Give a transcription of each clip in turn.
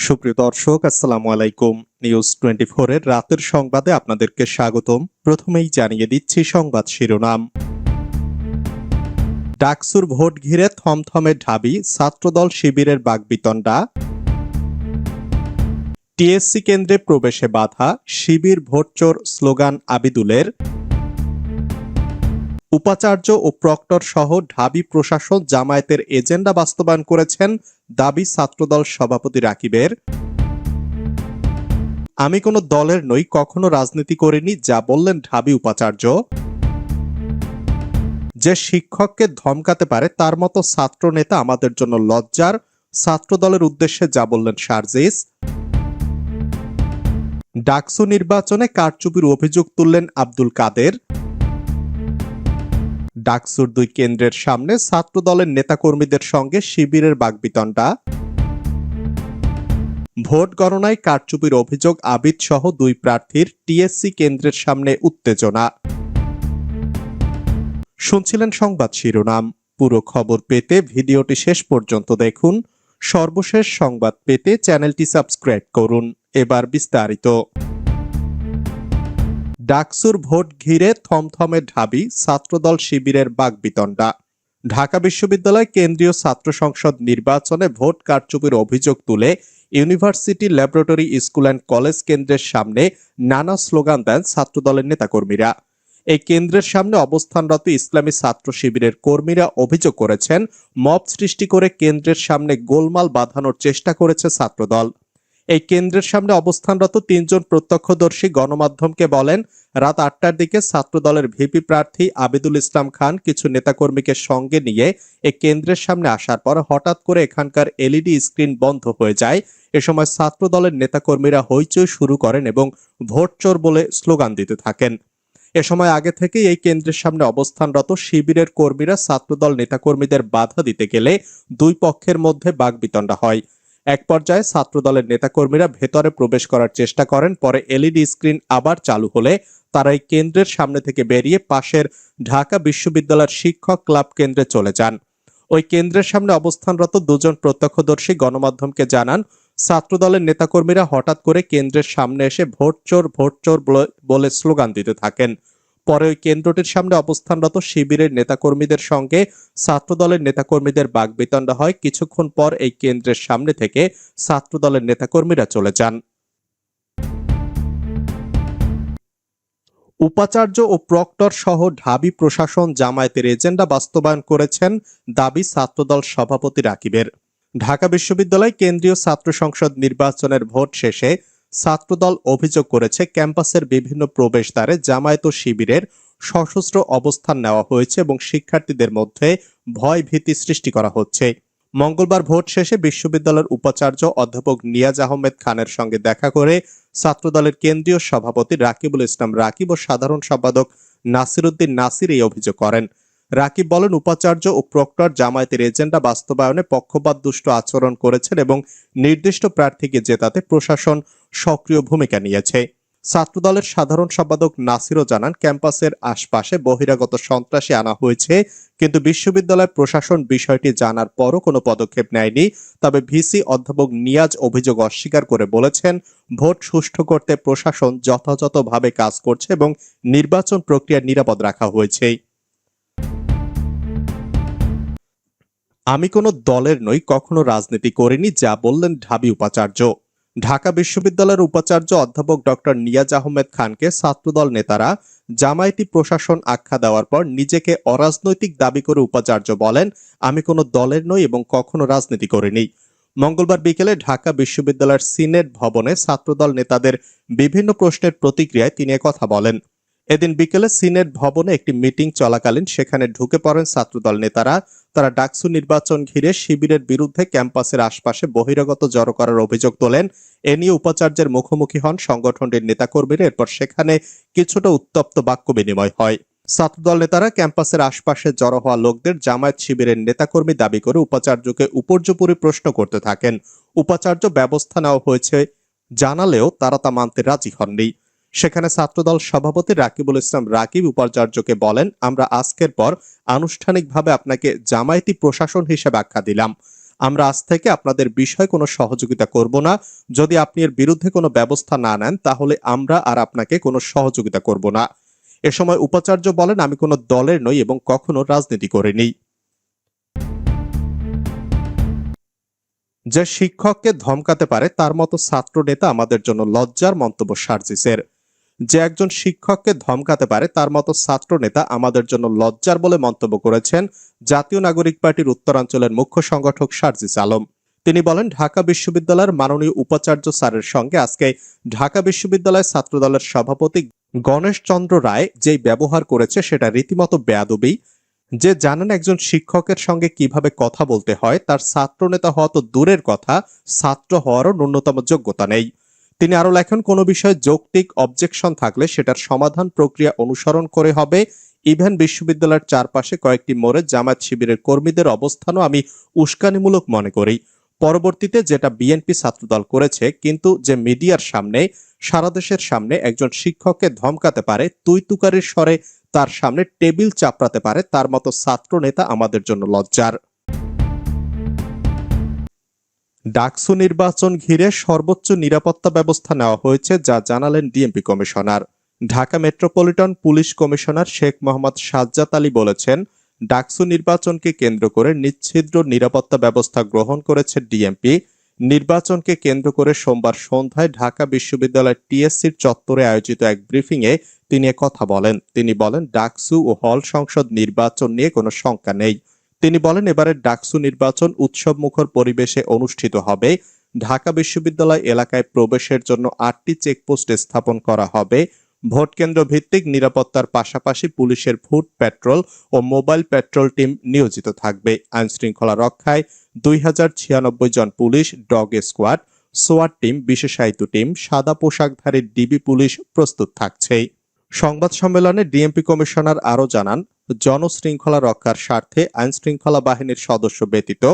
সুপ্রিয় দর্শক, আসসালামু আলাইকুম। নিউজ টোয়েন্টি এর রাতের সংবাদে আপনাদেরকে স্বাগতম। প্রথমেই জানিয়ে দিচ্ছি সংবাদ শিরোনাম। ডাকসুর ভোট ঘিরে থমথমে ঢাবি, ছাত্রদল শিবিরের বাগবিতণ্ডা। টিএসসি কেন্দ্রে প্রবেশে বাধা, শিবির ভোটচোর স্লোগান আবিদুলের। উপাচার্য ও প্রক্টর সহ ঢাবি প্রশাসন জামায়াতের এজেন্ডা বাস্তবায়ন করেছেন দাবি ছাত্রদল সভাপতি রাকিবের। আমি কোনো দলের নই, কখনো রাজনীতি করিনি, যা বললেন ঢাবি উপাচার্য। যে শিক্ষককে ধমকাতে পারে, তার মতো ছাত্র নেতা আমাদের জন্য লজ্জার। ছাত্র দলের উদ্দেশ্যে যা বললেন সার্জিস। ডাকসু নির্বাচনে কারচুপির অভিযোগ তুললেন আব্দুল কাদের। ডাকসুর দুই কেন্দ্রের সামনে ছাত্র দলের নেতাকর্মীদের সঙ্গে শিবিরের বাগবিতণ্ডা। ভোট গণনায় কারচুপির অভিযোগ আবিদ সহ দুই প্রার্থীর টিএসসি কেন্দ্রের সামনে উত্তেজনা। শুনছিলেন সংবাদ শিরোনাম। পুরো খবর পেতে ভিডিওটি শেষ পর্যন্ত দেখুন। সর্বশেষ সংবাদ পেতে চ্যানেলটি সাবস্ক্রাইব করুন। এবার বিস্তারিত। ডাকসুর ভোট ঘিরে থমথমে ঢাবি ছাত্রদল শিবিরের বাগবিতণ্ডা ঢাকা বিশ্ববিদ্যালয় কেন্দ্রীয় ছাত্র সংসদ নির্বাচনে ভোট কারচুপির অভিযোগ তুলে university laboratory school and college কেন্দ্রের সামনে নানা স্লোগান দেন ছাত্রদলের নেতাকর্মীরা। এই কেন্দ্রের সামনে অবস্থানরত ইসলামী ছাত্র শিবিরের কর্মীরা অভিযোগ করেছেন, মব সৃষ্টি করে কেন্দ্রের সামনে গোলমাল বাঁধানোর চেষ্টা করেছে ছাত্রদল। এই কেন্দ্রের সামনে অবস্থানরত তিনজন প্রত্যক্ষদর্শী গণমাধ্যমকে বলেন, রাত আটটার দিকে ছাত্রদলের ভিপি প্রার্থী আবিদুল ইসলাম খান কিছু নেতাকর্মীকে সঙ্গে নিয়ে এই কেন্দ্রের সামনে আসার পর হঠাৎ করে এখানকার এলইডি স্ক্রিন বন্ধ হয়ে যায়। এ সময় ছাত্রদলের নেতাকর্মীরা হইচই শুরু করেন এবং ভোট চোর বলে স্লোগান দিতে থাকেন। এ সময় আগে থেকেই এই কেন্দ্রের সামনে অবস্থানরত শিবিরের কর্মীরা ছাত্রদল নেতাকর্মীদের বাধা দিতে গেলে দুই পক্ষের মধ্যে বাগবিতণ্ডা হয়। এক পর্যায়ে ছাত্রদলের নেতাকর্মীরা ভেতরে প্রবেশ করার চেষ্টা করেন, পরে এলইডি স্ক্রিন আবার চালু হলে তারা এই কেন্দ্রের সামনে থেকে বেরিয়ে পাশের ঢাকা বিশ্ববিদ্যালয়ের শিক্ষক ক্লাব কেন্দ্রে চলে যান। ওই কেন্দ্রের সামনে অবস্থানরত দুজন প্রত্যক্ষদর্শী গণমাধ্যমকে জানান, ছাত্রদলের নেতাকর্মীরা হঠাৎ করে কেন্দ্রের সামনে এসে ভোট চোর ভোট চোর বলে স্লোগান দিতে থাকেন। পরে ওই কেন্দ্রটির সামনে অবস্থানরত শিবিরের নেতাকর্মীদের সঙ্গে ছাত্রদলের নেতাকর্মীদের বাগবিতণ্ডা হয়। কিছুক্ষণ পর এই কেন্দ্রের সামনে থেকে ছাত্রদলের নেতাকর্মীরা চলে যান। উপাচার্য ও প্রক্টর সহ ঢাবি প্রশাসন জামায়াতের এজেন্ডা বাস্তবায়ন করেছেন দাবি ছাত্রদল সভাপতি রাকিবের। ঢাকা বিশ্ববিদ্যালয় কেন্দ্রীয় ছাত্র সংসদ নির্বাচনের ভোট শেষে ছাত্রদল অভিযোগ করেছে ক্যাম্পাসের বিভিন্ন প্রবেশদ্বারে জামায়াত শিবিরের সশস্ত্র অবস্থান নেওয়া হয়েছে এবং শিক্ষার্থীদের মধ্যে ভয় ভীতি সৃষ্টি করা হচ্ছে। মঙ্গলবার ভোট শেষে বিশ্ববিদ্যালয়ের উপাচার্য অধ্যাপক নিয়াজ আহমেদ খানের সঙ্গে দেখা করে ছাত্রদলের কেন্দ্রীয় সভাপতি রাকিবুল ইসলাম রাকিব ও সাধারণ সম্পাদক নাসিরুদ্দিন নাসির এই অভিযোগ করেন। রাকিব বলেন, উপাচার্য ও প্রক্টর জামায়াতের এজেন্ডা বাস্তবায়নে পক্ষপাত দুষ্ট আচরণ করেছেন এবং নির্দিষ্ট প্রার্থীকে জেতাতে প্রশাসন সক্রিয় ভূমিকা নিয়েছে। ছাত্রদলের সাধারণ সম্পাদক নাসিরও জানান, ক্যাম্পাসের আশপাশে বহিরাগত সন্ত্রাসী আনা হয়েছে, কিন্তু বিশ্ববিদ্যালয় প্রশাসন বিষয়টি জানার পরও কোনো পদক্ষেপ নেয়নি। তবে ভিসি অধ্যাপক নিয়াজ অভিযোগ অস্বীকার করে বলেছেন, ভোট সুষ্ঠু করতে প্রশাসন যথাযথভাবে কাজ করছে এবং নির্বাচন প্রক্রিয়া নিরাপদ রাখা হয়েছে। আমি কোনো দলের নই, কখনো রাজনীতি করিনি, যা বললেন ঢাবি উপাচার্য। ঢাকা বিশ্ববিদ্যালয়ের উপাচার্য অধ্যাপক ডক্টর নিয়াজ আহমেদ খানকে ছাত্রদল নেতারা জামায়াতি প্রশাসন আখ্যা দেওয়ার পর নিজেকে অরাজনৈতিক দাবি করে উপাচার্য বলেন, আমি কোনো দলের নই এবং কখনো রাজনীতি করিনি। মঙ্গলবার বিকেলে ঢাকা বিশ্ববিদ্যালয়ের সিনেট ভবনে ছাত্রদল নেতাদের বিভিন্ন প্রশ্নের প্রতিক্রিয়ায় তিনি কথা বলেন। এদিন বিকেলে সিনেট ভবনে একটি মিটিং চলাকালীন সেখানে ঢুকে পড়েন ছাত্রদল নেতারা। তারা ডাকসু নির্বাচন ঘিরে শিবিরের বিরুদ্ধে ক্যাম্পাসের আশপাশে বহিরাগত জড়ো করার অভিযোগ তোলেন। এ নিয়ে উপাচার্যের মুখোমুখি হন সংগঠনটির নেতাকর্মীরা। এরপর সেখানে কিছুটা উত্তপ্ত বাক্য বিনিময় হয়। ছাত্রদল নেতারা ক্যাম্পাসের আশপাশে জড়ো হওয়া লোকদের জামায়াত শিবিরের নেতাকর্মী দাবি করে উপাচার্যকে উপর্যুপরি প্রশ্ন করতে থাকেন। উপাচার্য ব্যবস্থা নেওয়া হয়েছে জানালেও তারা তা মানতে রাজি হননি। সেখানে ছাত্রদল সভাপতি রাকিবুল ইসলাম রাকিব উপাচার্যকে বলেন, আমরা আজকের পর আনুষ্ঠানিকভাবে আপনাকে জামায়াতি প্রশাসন হিসেবে আখ্যা দিলাম। আমরা আজ থেকে আপনাদের বিষয়ে কোনো সহযোগিতা করব না। যদি আপনি এর বিরুদ্ধে কোনো ব্যবস্থা না নেন, তাহলে আমরা আর আপনাকে কোনো সহযোগিতা করব না। এ সময় উপাচার্য বলেন, আমি কোনো দলের নই এবং কখনো রাজনীতি করিনি। যে শিক্ষককে ধমকাতে পারে, তার মতো ছাত্র নেতা আমাদের জন্য লজ্জার মন্তব্য সার্জিসের। যে একজন শিক্ষককে ধমকাতে পারে, তার মতো ছাত্র নেতা আমাদের জন্য লজ্জার বলে মন্তব্য করেছেন জাতীয় নাগরিক পার্টির উত্তরাঞ্চলের মুখ্য সংগঠক সার্জিস আলম। তিনি বলেন, ঢাকা বিশ্ববিদ্যালয়ের মাননীয় উপাচার্য স্যারের সঙ্গে আজকে ঢাকা বিশ্ববিদ্যালয় ছাত্রদলের সভাপতি গণেশ চন্দ্র রায় যেই ব্যবহার করেছে, সেটা রীতিমতো বেয়াদবি। যে জানেন একজন শিক্ষকের সঙ্গে কীভাবে কথা বলতে হয়, তার ছাত্র নেতা হওয়া তো দূরের কথা, ছাত্র হওয়ারও ন্যূনতম যোগ্যতা নেই। তিনি আরও লেখেন, কোনো বিষয়ে যৌক্তিক অবজেকশন থাকলে সেটার সমাধান প্রক্রিয়া অনুসরণ করে হবে। ইভেন বিশ্ববিদ্যালয়ের চারপাশে কয়েকটি মোড়ে জামাত শিবিরের কর্মীদের অবস্থানও আমি উস্কানিমূলক মনে করি। পরবর্তীতে যেটা বিএনপি ছাত্রদল করেছে, কিন্তু যে মিডিয়ার সামনে, সারা দেশের সামনে একজন শিক্ষককে ধমকাতে পারে তুই তুকারির স্বরে তার সামনে টেবিল চাপড়াতে পারে, তার মতো ছাত্র নেতা আমাদের জন্য লজ্জার। ডাকসু নির্বাচন ঘিরে সর্বোচ্চ নিরাপত্তা ব্যবস্থা নেওয়া হয়েছে, যা জানালেন DMP commissioner. Dhaka metropolitan police commissioner Sheikh Mohammad Sajjad Ali বলেছেন, ডাকসু নির্বাচনকে কেন্দ্র করে নিচ্ছিদ্র নিরাপত্তা ব্যবস্থা গ্রহণ করেছে ডিএমপি। নির্বাচনকে কেন্দ্র করে সোমবার সন্ধ্যায় ঢাকা বিশ্ববিদ্যালয়ের টিএসসির চত্বরে আয়োজিত এক ব্রিফিংয়ে তিনি কথা বলেন। তিনি বলেন, ডাকসু ও হল সংসদ নির্বাচন নিয়ে কোনো শঙ্কা নেই। তিনি বলেন, এবারের ডাকসু নির্বাচন উৎসব মুখর পরিবেশে অনুষ্ঠিত হবে। ঢাকা বিশ্ববিদ্যালয় এলাকায় প্রবেশের জন্য আটটি চেকপোস্ট স্থাপন করা হবে। ভোট কেন্দ্র ভিত্তিক নিরাপত্তার পাশাপাশি পুলিশের ফুট পেট্রোল ও মোবাইল পেট্রোল টিম নিয়োজিত থাকবে। আইন শৃঙ্খলা রক্ষায় দুই হাজার ছিয়ানব্বই জন পুলিশ, ডগ স্কোয়াড সোয়াট টিম, বিশেষায়িত টিম, সাদা পোশাকধারী ডিবি পুলিশ প্রস্তুত থাকছে। সংবাদ সম্মেলনে ডিএমপি কমিশনার আরও জানান জনশৃঙ্খলা রক্ষার স্বার্থে আইন শৃঙ্খলা বাহিনীর সদস্য ব্যতীত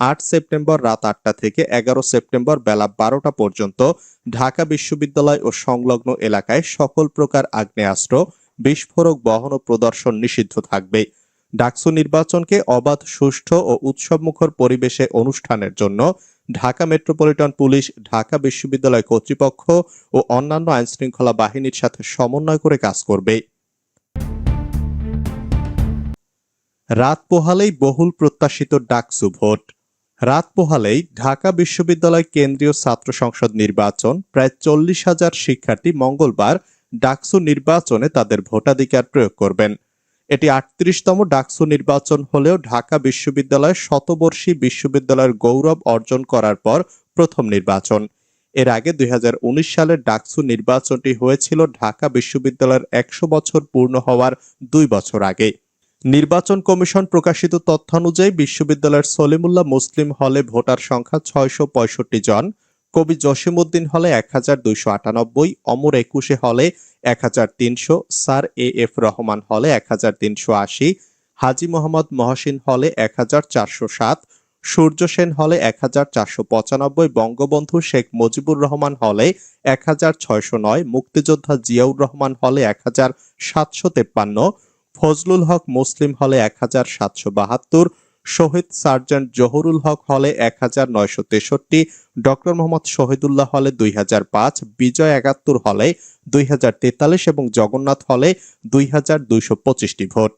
আট সেপ্টেম্বর রাত আটটা থেকে এগারো সেপ্টেম্বর বেলা বারোটা পর্যন্ত ঢাকা বিশ্ববিদ্যালয় ও সংলগ্ন এলাকায় সকল প্রকার আগ্নেয়াস্ত্র, বিস্ফোরক বহন ও প্রদর্শন নিষিদ্ধ থাকবে। ডাকসু নির্বাচনকে অবাধ, সুষ্ঠু ও উৎসবমুখর পরিবেশে অনুষ্ঠানের জন্য ঢাকা মেট্রোপলিটন পুলিশ, ঢাকা বিশ্ববিদ্যালয় কর্তৃপক্ষ ও অন্যান্য আইনশৃঙ্খলা বাহিনীর সাথে সমন্বয় করে কাজ করবে। রাত পোহালেই বহুল প্রত্যাশিত ডাকসু ভোট। রাত পোহালেই ঢাকা বিশ্ববিদ্যালয় কেন্দ্রীয় ছাত্র সংসদ নির্বাচন প্রায় চল্লিশ হাজার শিক্ষার্থী মঙ্গলবার ডাকসু নির্বাচনে তাদের ভোটাধিকার প্রয়োগ করবেন। এটি আটত্রিশতম ডাকসু নির্বাচন হলেও ঢাকা বিশ্ববিদ্যালয় শতবর্ষী বিশ্ববিদ্যালয়ের গৌরব অর্জন করার পর প্রথম নির্বাচন। এর আগে দুই সালের ডাকসু নির্বাচনটি হয়েছিল ঢাকা বিশ্ববিদ্যালয়ের একশো বছর পূর্ণ হওয়ার দুই বছর আগে। নির্বাচন কমিশন প্রকাশিত তথ্যানুযায়ী বিশ্ববিদ্যালয়ের সলিমুল্লাহ মুসলিম হলে ভোটার সংখ্যা ছয়শো পঁয়ষট্টি জন, কবি জসিমউদ্দিন হলে এক হাজার দুইশো আটানব্বই, অমর একুশে হলে এক হাজার তিনশো, স্যার এ এফ রহমান হলে এক হাজার তিনশো আশি, হাজি মোহাম্মদ মহসিন হলে এক হাজার চারশো সাত, সূর্য সেন হলে এক হাজার চারশো পঁচানব্বই, বঙ্গবন্ধু শেখ মুজিবুর রহমান হলে এক হাজার ছয়শো নয়, মুক্তিযোদ্ধা জিয়াউর রহমান হলে এক হাজার সাতশো তেপ্পান্ন ফজলুল হক মুসলিম হলে এক হাজার সাতশো বাহাত্তর, শহীদ সার্জেন্ট জহুরুল হক হলে এক হাজার নয়শো তেষট্টি, ডক্টর মোহাম্মদ শহীদুল্লাহ হলে দুই হাজার পাঁচ, বিজয় একাত্তর হলে দুই হাজার তেতাল্লিশ এবং জগন্নাথ হলে দুই হাজার দুইশো পঁচিশটি ভোট।